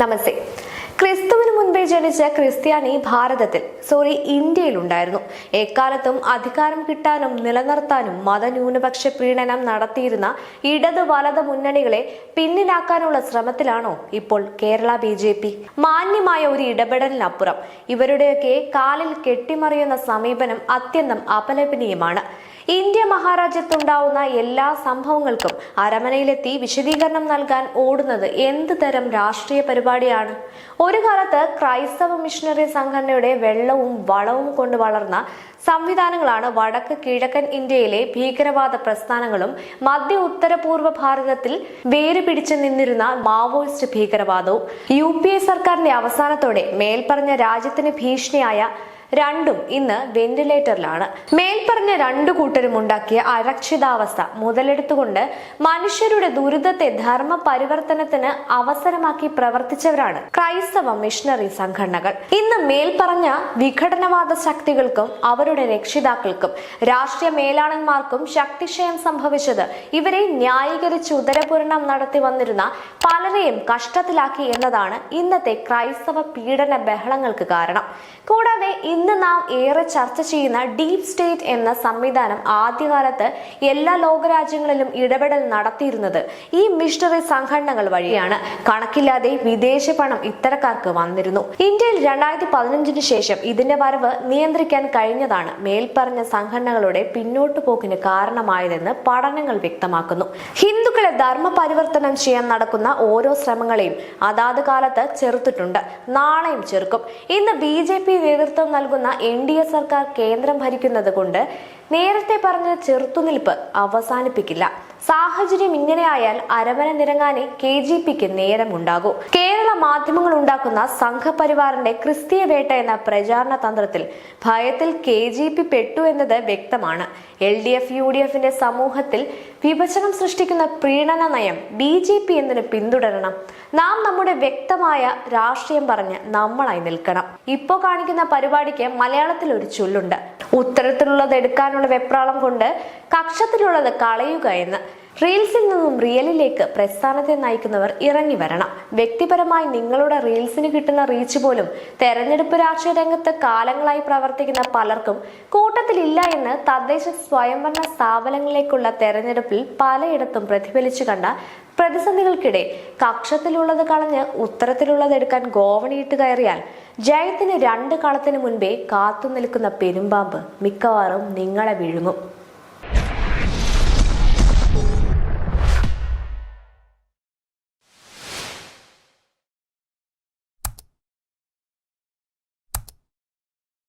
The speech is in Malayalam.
നമസ്തേ. ക്രിസ്തുവിന് മുൻപേ ജനിച്ച ക്രിസ്ത്യാനി ഭാരതത്തിൽ സോറി ഇന്ത്യയിൽ ഉണ്ടായിരുന്നു എക്കാലത്തും അധികാരം കിട്ടാനും നിലനിർത്താനും മതന്യൂനപക്ഷ പ്രീണനം നടത്തിയിരുന്ന ഇടത് വലത് മുന്നണികളെ പിന്നിലാക്കാനുള്ള ശ്രമത്തിലാണോ ഇപ്പോൾ കേരള ബി ജെ പി? മാന്യമായ ഒരു ഇടപെടലിനപ്പുറം ഇവരുടെയൊക്കെ കാലിൽ കെട്ടിമറിയുന്ന സമീപനം അത്യന്തം അപലപനീയമാണ്. ഇന്ത്യ മഹാരാജ്യത്തുണ്ടാവുന്ന എല്ലാ സംഭവങ്ങൾക്കും അരമനയിലെത്തി വിശദീകരണം നൽകാൻ ഓടുന്നത് എന്ത് തരം രാഷ്ട്രീയ പരിപാടിയാണ്? ഒരു കാലത്ത് ക്രൈസ്തവ മിഷണറി സംഘടനയുടെ വെള്ളവും വളവും കൊണ്ട് വളർന്ന സംവിധാനങ്ങളാണ് വടക്ക് കിഴക്കൻ ഇന്ത്യയിലെ ഭീകരവാദ പ്രസ്ഥാനങ്ങളും മധ്യ ഉത്തരപൂർവ ഭാരതത്തിൽ വേര് പിടിച്ചു നിന്നിരുന്ന മാവോയിസ്റ്റ് ഭീകരവാദവും. യു സർക്കാരിന്റെ അവസാനത്തോടെ മേൽപ്പറഞ്ഞ രാജ്യത്തിന് ഭീഷണിയായ രണ്ടും ഇന്ന് വെന്റിലേറ്ററിലാണ്. മേൽപ്പറഞ്ഞ രണ്ടു കൂട്ടരും ഉണ്ടാക്കിയ അരക്ഷിതാവസ്ഥ മുതലെടുത്തുകൊണ്ട് മനുഷ്യരുടെ ദുരിതത്തെ ധർമ്മ പരിവർത്തനത്തിന് അവസരമാക്കി പ്രവർത്തിച്ചവരാണ് ക്രൈസ്തവ മിഷണറി സംഘടനകൾ. ഇന്ന് മേൽപ്പറഞ്ഞ വിഘടനവാദ ശക്തികൾക്കും അവരുടെ രക്ഷിതാക്കൾക്കും രാഷ്ട്രീയ മേലാളന്മാർക്കും ശക്തിക്ഷയം സംഭവിച്ചത് ഇവരെ ന്യായീകരിച്ച് ഉദരപൂരണം നടത്തി വന്നിരുന്ന പലരെയും കഷ്ടത്തിലാക്കി എന്നതാണ് ഇന്നത്തെ ക്രൈസ്തവ പീഡന ബഹളങ്ങൾക്ക് കാരണം. കൂടാതെ ഇന്ന് നാം ഏറെ ചർച്ച ചെയ്യുന്ന ഡീപ് സ്റ്റേറ്റ് എന്ന സംവിധാനം ആദ്യകാലത്ത് എല്ലാ ലോകരാജ്യങ്ങളിലും ഇടപെടൽ നടത്തിയിരുന്നത് ഈ മിഷണറി സംഘടനകൾ വഴിയാണ്. കണക്കില്ലാതെ വിദേശ പണം ഇത്തരക്കാർക്ക് വന്നിരുന്നു. ഇന്ത്യയിൽ രണ്ടായിരത്തി പതിനഞ്ചിന് ശേഷം ഇതിന്റെ വരവ് നിയന്ത്രിക്കാൻ കഴിഞ്ഞതാണ്. മേൽപ്പറഞ്ഞ സംഘടനകളുടെ പിന്നോട്ടു പോക്കിന് കാരണമായതെന്ന് പഠനങ്ങൾ വ്യക്തമാക്കുന്നു. ഹിന്ദുക്കളെ ധർമ്മ പരിവർത്തനം ചെയ്യാൻ നടക്കുന്ന ഓരോ ശ്രമങ്ങളെയും അതാത് കാലത്ത് ചെറുത്തിട്ടുണ്ട്. നാളെയും ചെറുക്കും. ഇന്ന് ബി ജെ പി നേതൃത്വം നൽകുന്ന എൻ ഡി എ സർക്കാർ കേന്ദ്രം ഭരിക്കുന്നത് കൊണ്ട് നേരത്തെ പറഞ്ഞ ചെറുത്തുനിൽപ്പ് അവസാനിപ്പിക്കില്ല. സാഹചര്യം ഇങ്ങനെയായാൽ അരവന നിരങ്ങാനെ കെ ജി പിക്ക് നേരമുണ്ടാകൂ. കേരള മാധ്യമങ്ങൾ ഉണ്ടാക്കുന്ന സംഘപരിവാറിന്റെ ക്രിസ്തീയ വേട്ട എന്ന പ്രചാരണ തന്ത്രത്തിൽ ഭയത്തിൽ കെ ജി പി പെട്ടു എന്നത് വ്യക്തമാണ്. L D F U D എഫിന്റെ സമൂഹത്തിൽ വിഭജനം സൃഷ്ടിക്കുന്ന പ്രീണന നയം ബി ജെ പി എന്നതിന് പിന്തുടരണം. നാം നമ്മുടെ വ്യക്തമായ രാഷ്ട്രീയം പറഞ്ഞ് നമ്മളായി നിൽക്കണം. ഇപ്പോ കാണിക്കുന്ന പരിപാടിക്ക് മലയാളത്തിൽ ഒരു ചൊല്ലുണ്ട്. ഉത്തരത്തിലുള്ളത് എടുക്കാനുള്ള വെപ്രാളം കൊണ്ട് കക്ഷത്തിലുള്ളത് കളയുക എന്ന്. റീൽസിൽ നിന്നും റിയലിലേക്ക് പ്രസ്ഥാനത്തെ നയിക്കുന്നവർ ഇറങ്ങി വരണം. വ്യക്തിപരമായി നിങ്ങളുടെ റീൽസിന് കിട്ടുന്ന റീച്ച് പോലും തെരഞ്ഞെടുപ്പ് രാഷ്ട്രീയ രംഗത്ത് കാലങ്ങളായി പ്രവർത്തിക്കുന്ന പലർക്കും കൂട്ടത്തിലില്ല എന്ന് തദ്ദേശ സ്വയംഭരണ സ്ഥാപനങ്ങളിലേക്കുള്ള തെരഞ്ഞെടുപ്പിൽ പലയിടത്തും പ്രതിഫലിച്ചു കണ്ട പ്രതിസന്ധികൾക്കിടെ കക്ഷത്തിലുള്ളത് കളഞ്ഞ് ഉത്തരത്തിലുള്ളത് എടുക്കാൻ ഗോവണിയിട്ട് കയറിയാൽ ജയത്തിന് രണ്ട് കളത്തിന് മുൻപേ കാത്തു നിൽക്കുന്ന പെരുമ്പാമ്പ് മിക്കവാറും നിങ്ങളെ വിഴുങ്ങും.